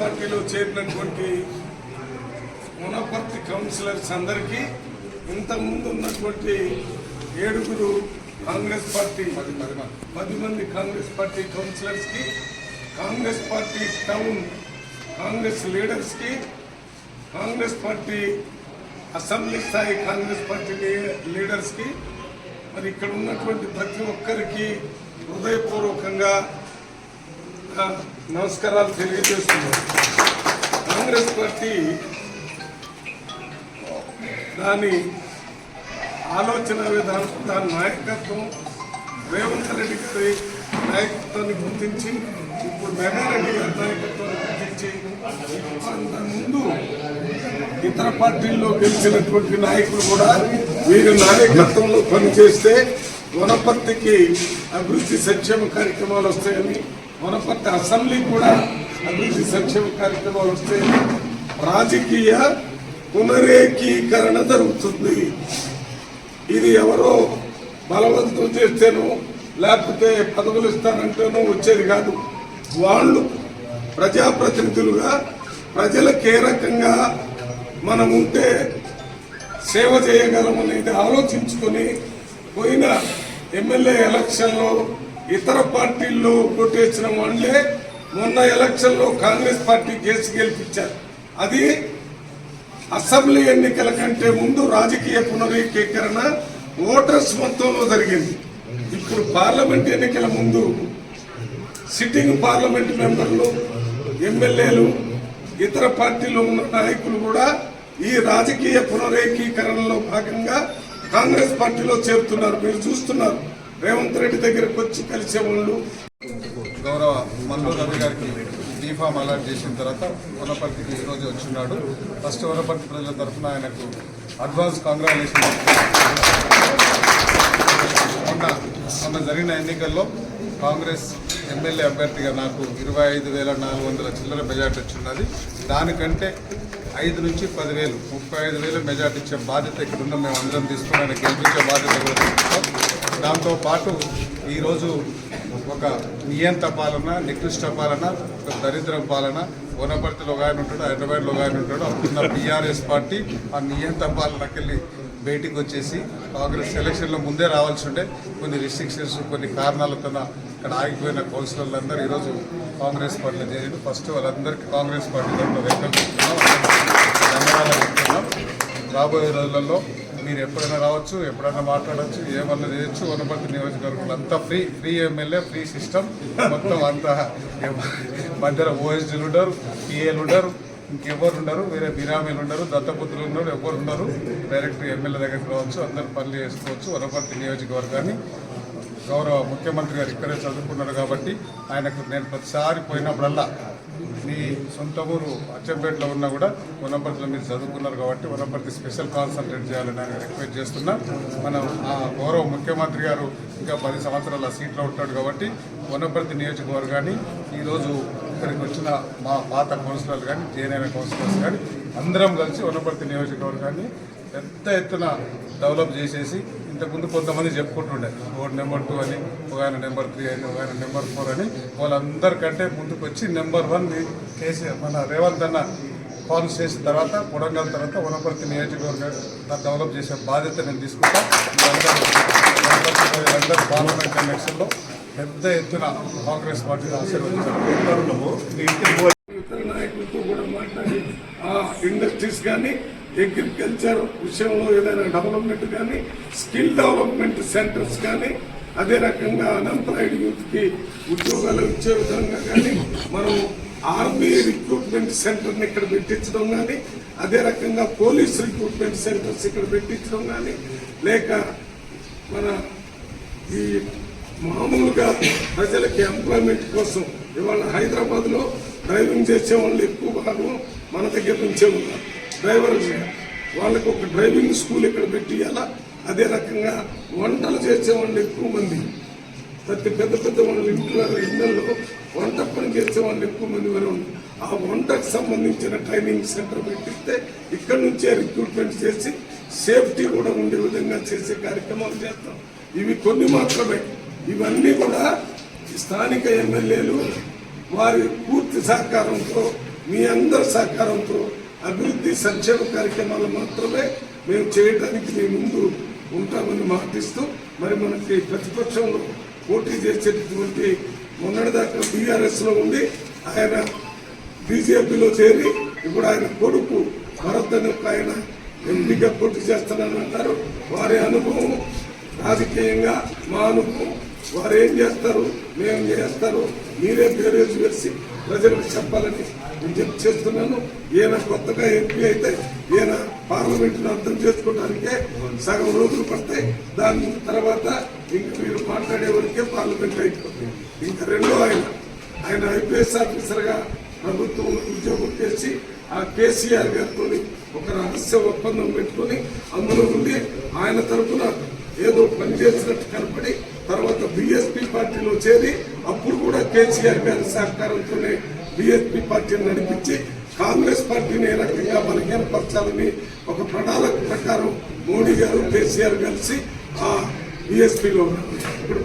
పార్టీలో చేరినటువంటి మునపర్తి కౌన్సిలర్స్ అందరికీ ఇంతకుముందు ఉన్నటువంటి ఏడుగురు కాంగ్రెస్ పార్టీ పది మంది కాంగ్రెస్ పార్టీ కౌన్సిలర్స్కి కాంగ్రెస్ పార్టీ టౌన్ కాంగ్రెస్ లీడర్స్కి కాంగ్రెస్ పార్టీ అసెంబ్లీ స్థాయి కాంగ్రెస్ పార్టీ లీడర్స్కి మరి ఇక్కడ ఉన్నటువంటి ప్రతి ఒక్కరికి హృదయపూర్వకంగా నమస్కారాలు తెలియజేస్తున్నాను. కాంగ్రెస్ పార్టీ దాని ఆలోచన విధానం దాని నాయకత్వం రేవంత్ రెడ్డి గారి నాయకత్వాన్ని గుర్తించి ఇప్పుడు మెగారెడ్డి గారి నాయకత్వాన్ని గుర్తించి అంత ముందు ఇతర పార్టీల్లో గెలిచినటువంటి నాయకులు కూడా వీరి నాయకత్వంలో పనిచేస్తే వనపర్తికి అభివృద్ధి సంక్షేమ కార్యక్రమాలు వస్తాయని వనపర్తి అసెంబ్లీ కూడా అభివృద్ధి సంక్షేమ కార్యక్రమాలు వస్తే రాజకీయ పునరేకీకరణ జరుగుతుంది. ఇది ఎవరో బలవంతం చేస్తేనో లేకపోతే పదవులు ఇస్తానంటేనో వచ్చేది కాదు. వాళ్ళు ప్రజాప్రతినిధులుగా ప్రజలకు ఏ రకంగా మనం ఉంటే సేవ చేయగలం అనేది ఆలోచించుకొని పోయిన ఎమ్మెల్యే ఎలక్షన్లో ఇతర పార్టీల్లో కొట్టేసిన వాళ్ళే మొన్న ఎలక్షన్లో కాంగ్రెస్ పార్టీ కేసు గెలిపించారు. అది అసెంబ్లీ ఎన్నికల కంటే ముందు రాజకీయ పునరీకీకరణ ఓటర్స్ మొత్తంలో జరిగింది. ఇప్పుడు పార్లమెంట్ ఎన్నికల ముందు సిట్టింగ్ పార్లమెంట్ మెంబర్లు ఎమ్మెల్యేలు ఇతర పార్టీలో ఉన్న నాయకులు కూడా ఈ రాజకీయ పునరేకీకరణలో భాగంగా కాంగ్రెస్ పార్టీలో చేరుతున్నారు. మీరు చూస్తున్నారు. రేవంత్ రెడ్డి దగ్గరకు వచ్చి కలిసే వాళ్ళు. గౌరవ మన్మోహన్ రవి గారికి బీఫామ్ అలాట్ చేసిన తర్వాత వనపర్తికి ఈరోజు వచ్చిన్నాడు ఫస్ట్ వనపర్తి ప్రజల తరఫున ఆయనకు అడ్వాన్స్ కాంగ్రాచులేషన్ మొన్న మొన్న జరిగిన ఎన్నికల్లో కాంగ్రెస్ ఎమ్మెల్యే అభ్యర్థిగా నాకు ఇరవై ఐదు వేల నాలుగు వందల చిల్లర మెజార్టీ వచ్చిన్నది దానికంటే ఐదు నుంచి పదివేలు ముప్పై ఐదు వేలు మెజార్టీ ఇచ్చే బాధ్యత ఇక్కడున్న మేము అందరం తీసుకుని ఆయన గెలిపించే బాధ్యత కూడా తీసుకుంటాం దాంతోపాటు ఈరోజు ఒక నియంత పాలన నికృష్ట పాలన ఒక దరిద్రం పాలన వనపర్తిలో ఒక ఆయన ఉంటాడు హైదరాబాద్లో ఒక ఆయన ఉంటాడు అప్పుడున్న బీఆర్ఎస్ పార్టీ ఆ నియంత పాలనకెళ్ళి బయటికి వచ్చేసి కాంగ్రెస్ ఎలక్షన్లో ముందే రావాల్సి ఉండే కొన్ని రిస్ట్రిక్షన్స్ కొన్ని కారణాలతో ఇక్కడ ఆగిపోయిన కౌన్సిలర్లందరూ ఈరోజు కాంగ్రెస్ పార్టీలో చేరిండు ఫస్ట్ వాళ్ళందరికీ కాంగ్రెస్ పార్టీ తరఫున వెల్కమ్ చెప్తున్నాం ధన్యవాదాలు చెప్తున్నాం. రాబోయే రోజులలో మీరు ఎప్పుడైనా రావచ్చు ఎప్పుడైనా మాట్లాడచ్చు ఏమన్నా చేయొచ్చు వనపర్తి నియోజకవర్గంలో అంతా free free MLA free system మొత్తం అంతా మధ్యలో ఓఎస్డీలు ఉండరు పిఏలు ఉండరు ఇంకెవరు ఉండరు వేరే బిరామీలు ఉండరు దత్తపుత్రులు ఉండరు ఎవరు ఉండరు. డైరెక్ట్ ఎమ్మెల్యే దగ్గరికి రావచ్చు అందరు పనులు చేసుకోవచ్చు. వనపర్తి నియోజకవర్గాన్ని గౌరవ ముఖ్యమంత్రి గారు ఇక్కడే చదువుకున్నారు కాబట్టి ఆయనకు నేను ప్రతిసారి పోయినప్పుడల్లా మీ సొంత ఊరు అచ్చంపేటలో ఉన్నా కూడా వనపర్తిలో మీరు చదువుకున్నారు కాబట్టి వనపర్తి స్పెషల్ కాన్సన్ట్రేట్ చేయాలని ఆయన రిక్వెస్ట్ చేస్తున్నా. మనం ఆ గౌరవ ముఖ్యమంత్రి గారు ఇంకా పది సంవత్సరాల సీట్లో ఉంటాడు కాబట్టి వనపర్తి నియోజకవర్గాన్ని ఈరోజు ఇక్కడికి వచ్చిన మా పాత కౌన్సిలర్లు కానీ జేనైన కౌన్సిలర్స్ కానీ అందరం కలిసి వనపర్తి నియోజకవర్గాన్ని పెద్ద ఎత్తున డెవలప్ చేసేసి ఇంతకుముందు కొంతమంది చెప్పుకుంటుండే ఓటు నెంబర్ టూ అని ఒక ఆయన నెంబర్ త్రీ అని ఒక ఆయన నెంబర్ ఫోర్ అని. వాళ్ళందరికంటే ముందుకు వచ్చి నెంబర్ వన్ కేసీఆర్ మన రేవంత్ అన్న కాల్ చేసిన తర్వాత కొడంగల్ తర్వాత వనపర్తి నియోజకవర్గాన్ని డెవలప్ చేసే బాధ్యత నేను తీసుకుంటా. మీరందరూ వనపర్తి ప్రజలందరూ పార్లమెంట్ ఎలక్షన్లో పెద్ద ఎత్తున కాంగ్రెస్ పార్టీని ఆశీర్వదించారు నాయకులతో కూడా మాట్లాడి ఇండస్ట్రీస్ కానీ అగ్రికల్చర్ విషయంలో ఏదైనా డెవలప్మెంట్ కానీ స్కిల్ డెవలప్మెంట్ సెంటర్స్ కానీ అదే రకంగా అన్ఎంప్లాయిడ్ యూత్కి ఉద్యోగాలు ఇచ్చే విధంగా కానీ మనం ఆర్మీ రిక్రూట్మెంట్ సెంటర్ని ఇక్కడ పెట్టించడం కానీ అదే రకంగా పోలీస్ రిక్రూట్మెంట్ సెంటర్స్ ఇక్కడ పెట్టించడం కానీ లేక మన ఈ మామూలుగా ప్రజలకి ఎంప్లాయ్మెంట్ కోసం ఇవాళ హైదరాబాద్లో డ్రైవింగ్ చేసే వాళ్ళు ఎక్కువ భాగం మన దగ్గర నుంచే ఉన్నారు. డ్రైవర్ వాళ్ళకు ఒక డ్రైవింగ్ స్కూల్ ఇక్కడ పెట్టియాలా అదే రకంగా వంటలు చేసేవాళ్ళు ఎక్కువ మంది. ప్రతి పెద్ద పెద్ద వాళ్ళు ఇంట్లో ఇళ్ళలో వంట పని చేసేవాళ్ళు ఎక్కువ మంది వారు ఆ వంటకు సంబంధించిన ట్రైనింగ్ సెంటర్ పెట్టిస్తే ఇక్కడ నుంచే రిక్రూట్మెంట్ చేసి సేఫ్టీ కూడా ఉండే విధంగా చేసే కార్యక్రమాలు చేస్తాం. ఇవి కొన్ని మాత్రమే. ఇవన్నీ కూడా స్థానిక ఎమ్మెల్యేలు వారి పూర్తి సహకారంతో మీ అందరి సహకారంతో అభివృద్ధి సంక్షేమ కార్యక్రమాలు మాత్రమే మేము చేయడానికి మీ ముందు ఉంటామని మాటిస్తూ మరి మనకి ప్రతిపక్షంలో పోటీ చేసేటటువంటి మొన్నటిదాకా బీఆర్ఎస్లో ఉండి ఆయన బీజేపీలో చేరి ఇప్పుడు ఆయన కొడుకు భరత్ అని ఒక ఆయన ఎంపీగా పోటీ చేస్తానని అంటారు. వారి అనుభవం రాజకీయంగా మా అనుభవం. వారు ఏం చేస్తారు? మేము చేస్తారు? మీరే బేరేజ్ వేసి ప్రజలకు చెప్పాలని విజ్ఞప్తి చేస్తున్నాను. ఈయన కొత్తగా ఎంపీ అయితే ఈయన పార్లమెంట్ అర్థం చేసుకోవడానికే సగం రోజులు పడతాయి. దాని తర్వాత ఇంక మీరు మాట్లాడే వరకే పార్లమెంట్ అయిపోతుంది. ఇంకా రెండో ఆయన ఆయన ఐపీఎస్ ఆఫీసర్గా ప్రభుత్వం ఉద్యోగం చేసి ఆ కేసీఆర్ గారితో ఒక రహస్య ఒప్పందం పెట్టుకొని అందులో ఉండి ఆయన తరఫున ఏదో పనిచేసినట్టు కనపడి తర్వాత బిఎస్పీ పార్టీలో చేరి అప్పుడు కూడా కేసీఆర్ గారి సహకారంతోనే బిఎస్పీ పార్టీని నడిపించి కాంగ్రెస్ పార్టీని ఏ రకంగా బలహీనపరచాలని ఒక ప్రణాళిక ప్రకారం మోడీ గారు కేసీఆర్ కలిసి ఆ బిఎస్పీలో ఉన్నారు. ఇప్పుడు